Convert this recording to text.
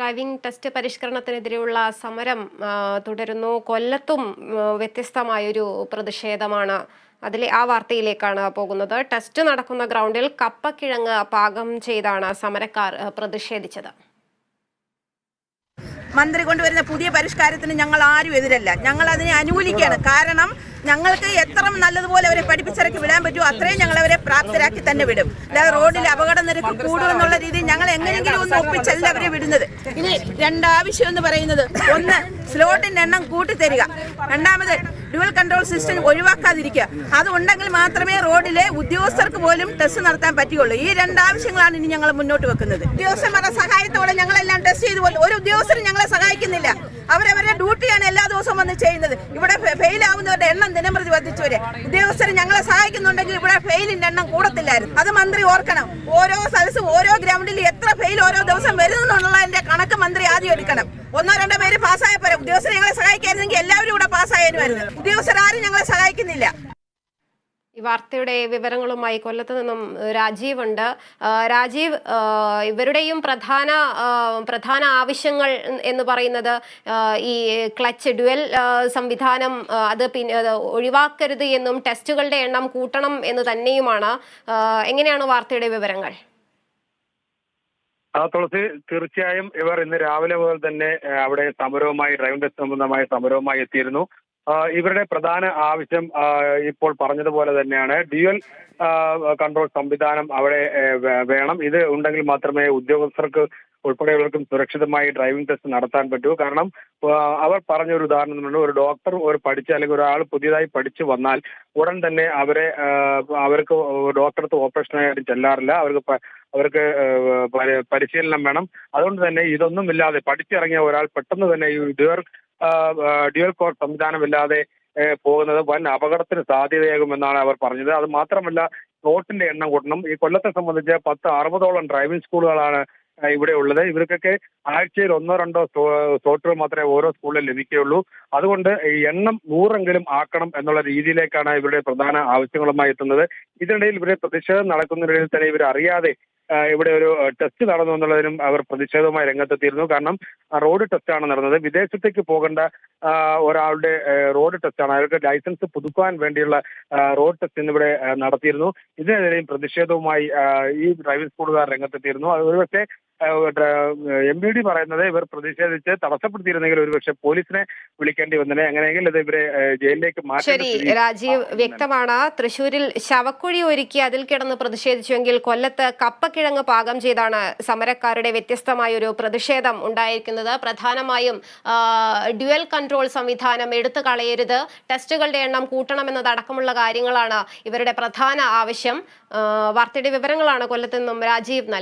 Driving test പരിഷ്കരണത്തിനെതിരെയുള്ള സമരം തുടരുന്നു. കൊല്ലത്തും വ്യത്യസ്തമായൊരു പ്രതിഷേധമാണ് അതിലെ ആ വാർത്തയിലേക്കാണ് പോകുന്നത്. ടെസ്റ്റ് നടക്കുന്ന ഗ്രൗണ്ടിൽ കപ്പക്കിഴങ്ങ് പാകം ചെയ്താണ് സമരക്കാർ പ്രതിഷേധിച്ചത്. മന്ത്രി കൊണ്ടുവരുന്ന പുതിയ പരിഷ്കാരത്തിന് ഞങ്ങൾ ആരും എതിരല്ല. ഞങ്ങൾ അതിനെ അനുകൂലിക്കുകയാണ്. കാരണം ഞങ്ങൾക്ക് എത്ര നല്ലതുപോലെ അവരെ പഠിപ്പിച്ചിറക്കി വിടാൻ പറ്റുമോ അത്രയും ഞങ്ങൾ അവരെ പ്രാപ്തരാക്കി തന്നെ വിടും. അല്ലാതെ റോഡിൽ അപകട നിരക്ക് കൂടുമെന്നുള്ള രീതിയിൽ ഞങ്ങൾ എങ്ങനെയെങ്കിലും ഒന്ന് ഒപ്പിച്ചല്ല അവരെ വിടുന്നത്. ഇനി രണ്ടാവശ്യം എന്ന് പറയുന്നത്. ഒന്ന് സ്ലോട്ടിന്റെ എണ്ണം കൂട്ടിത്തരിക. രണ്ടാമത് ഡ്യുവൽ കൺട്രോൾ സിസ്റ്റം ഒഴിവാക്കാതിരിക്കുക. അതുണ്ടെങ്കിൽ മാത്രമേ റോഡിലെ ഉദ്യോഗസ്ഥർക്ക് പോലും ടെസ്റ്റ് നടത്താൻ പറ്റുകയുള്ളൂ. ഈ രണ്ടാവശ്യങ്ങളാണ് ഇനി ഞങ്ങൾ മുന്നോട്ട് വെക്കുന്നത്. ഉദ്യോഗസ്ഥന്മാരുടെ സഹായത്തോടെ ഞങ്ങളെല്ലാം ടെസ്റ്റ് ചെയ്തു പോലും ഒരു ഉദ്യോഗസ്ഥരും ഞങ്ങളെ സഹായിക്കുന്നില്ല. അവരവരുടെ ഡ്യൂട്ടിയാണ് എല്ലാ ദിവസവും വന്ന് ചെയ്യുന്നത്. ഇവിടെ ഫെയിൽ ആവുന്നവരുടെ എണ്ണം ദിനംപ്രതി വർദ്ധിച്ചു വരെ ഉദ്യോഗസ്ഥർ ഞങ്ങളെ സഹായിക്കുന്നുണ്ടെങ്കിൽ ഇവിടെ ഫെയിലിന്റെ എണ്ണം കൂടത്തില്ലായിരുന്നു. അത് മന്ത്രി ഓർക്കണം. ഓരോ സ്ഥലത്തും ഓരോ ഗ്രൗണ്ടിൽ എത്ര ഫെയിൽ ഓരോ ദിവസം വരുന്നുള്ളതിന്റെ കണക്ക് മന്ത്രി ആദ്യം എടുക്കണം ഒന്നോ രണ്ടോ പേര് പാസ്സായ പോലെ ഉദ്യോഗസ്ഥർ ഞങ്ങളെ സഹായിക്കായിരുന്നെങ്കിൽ എല്ലാവരും പാസ്സായാലുമായിരുന്നു ഉദ്യോഗസ്ഥർ ആരും ഞങ്ങളെ സഹായിക്കുന്നില്ല. ഈ വാർത്തയുടെ വിവരങ്ങളുമായി കൊല്ലത്ത് നിന്നും രാജീവ് ഉണ്ട് രാജീവ് ഇവരുടെയും പ്രധാന പ്രധാന ആവശ്യങ്ങൾ എന്ന് പറയുന്നത് ഈ ക്ലച്ച് ഡുവൽ സംവിധാനം അത് പിന്നെ ഒഴിവാക്കരുത് എന്നും ടെസ്റ്റുകളുടെ എണ്ണം കൂട്ടണം എന്ന് തന്നെയുമാണ്. എങ്ങനെയാണ് വാർത്തയുടെ വിവരങ്ങൾ? ആ തുളസി തീർച്ചയായും ഇവർ ഇന്ന് രാവിലെ മുതൽ തന്നെ അവിടെ സമരവുമായി ഡ്രൈവിംഗ് ടെസ്റ്റ് സംബന്ധമായ സമരവുമായി എത്തിയിരുന്നു. ഇവരുടെ പ്രധാന ആവശ്യം ഇപ്പോൾ പറഞ്ഞതുപോലെ തന്നെയാണ്. ഡ്യുവൽ കൺട്രോൾ സംവിധാനം അവിടെ വേണം. ഇത് ഉണ്ടെങ്കിൽ മാത്രമേ ഉദ്യോഗസ്ഥർക്ക് ഉൾപ്പെടെയുള്ളവർക്കും സുരക്ഷിതമായി ഡ്രൈവിംഗ് ടെസ്റ്റ് നടത്താൻ പറ്റൂ. കാരണം അവർ പറഞ്ഞ ഒരു ഉദാഹരണം ഒരു ഡോക്ടർ ഒരു പഠിച്ച അല്ലെങ്കിൽ ഒരാൾ പുതിയതായി പഠിച്ചു വന്നാൽ ഉടൻ തന്നെ അവരെ അവർക്ക് ഡോക്ടർക്ക് ഓപ്പറേഷനായിട്ട് ചെല്ലാറില്ല. അവർക്ക് അവർക്ക് പരിശീലനം വേണം. അതുകൊണ്ട് തന്നെ ഇതൊന്നും ഇല്ലാതെ പഠിച്ചിറങ്ങിയ ഒരാൾ പെട്ടെന്ന് തന്നെ ഈ ഡ്യുവൽ ഡ്യുവൽ കോർ സംവിധാനമില്ലാതെ പോകുന്നത് വൻ അപകടത്തിന് സാധ്യതയാകുമെന്നാണ് അവർ പറഞ്ഞത്. അത് മാത്രമല്ല റോട്ടിന്റെ എണ്ണം കൂട്ടണം. ഈ കൊല്ലത്തെ സംബന്ധിച്ച് പത്ത് അറുപതോളം ഡ്രൈവിംഗ് സ്കൂളുകളാണ് ഇവിടെ ഉള്ളത്. ഇവർക്കൊക്കെ ആഴ്ചയിൽ ഒന്നോ രണ്ടോ സ്ലോട്ടുകൾ മാത്രമേ ഓരോ സ്കൂളിൽ ലഭിക്കുകയുള്ളൂ. അതുകൊണ്ട് എണ്ണം നൂറെങ്കിലും ആക്കണം എന്നുള്ള രീതിയിലേക്കാണ് ഇവരുടെ പ്രധാന ആവശ്യങ്ങളുമായി എത്തുന്നത്. ഇതിനിടയിൽ ഇവരെ പ്രതിഷേധം നടക്കുന്നതിനിടയിൽ തന്നെ ഇവർ അറിയാതെ ഇവിടെ ഒരു ടെസ്റ്റ് നടന്നു എന്നുള്ളതിനും അവർ പ്രതിഷേധവുമായി രംഗത്തെത്തിയിരുന്നു. കാരണം റോഡ് ടെസ്റ്റാണ് നടന്നത്. വിദേശത്തേക്ക് പോകേണ്ട ഒരാളുടെ റോഡ് ടെസ്റ്റാണ് അയാൾക്ക് ലൈസൻസ് പുതുക്കാൻ വേണ്ടിയുള്ള റോഡ് ടെസ്റ്റ് ഇന്നിവിടെ നടത്തിയിരുന്നു. ഇതിനെതിരെയും പ്രതിഷേധവുമായി ഈ ഡ്രൈവിംഗ് സ്കൂളുകാർ രംഗത്തെത്തിയിരുന്നു. ഒരുപക്ഷെ എം ബി ഡി പറയുന്നത് ഇവർ പ്രതിഷേധിച്ച് തടസ്സപ്പെടുത്തിയിരുന്നെങ്കിൽ ഒരുപക്ഷെ പോലീസിനെ വിളിക്കേണ്ടി വന്നേ അങ്ങനെയെങ്കിൽ അത് ഇവരെ ജയിലിലേക്ക് മാറ്റി ശരി രാജീവ് വ്യക്തമാണ്. തൃശൂരിൽ ശവക്കുഴി ഒരുക്കി അതിൽ കിടന്ന് പ്രതിഷേധിച്ചുവെങ്കിൽ കൊല്ലത്ത് കപ്പക്കിഴങ്ങ് പാകം ചെയ്താണ് സമരക്കാരുടെ വ്യത്യസ്തമായ ഒരു പ്രതിഷേധം ഉണ്ടായിരിക്കുന്നത്. പ്രധാനമായും ഡ്യുവൽ കൺട്രോൾ സംവിധാനം എടുത്തു കളയരുത്. ടെസ്റ്റുകളുടെ എണ്ണം കൂട്ടണമെന്നതടക്കമുള്ള കാര്യങ്ങളാണ് ഇവരുടെ പ്രധാന ആവശ്യം. വാർത്തയുടെ വിവരങ്ങളാണ് കൊല്ലത്ത് നിന്നും രാജീവ്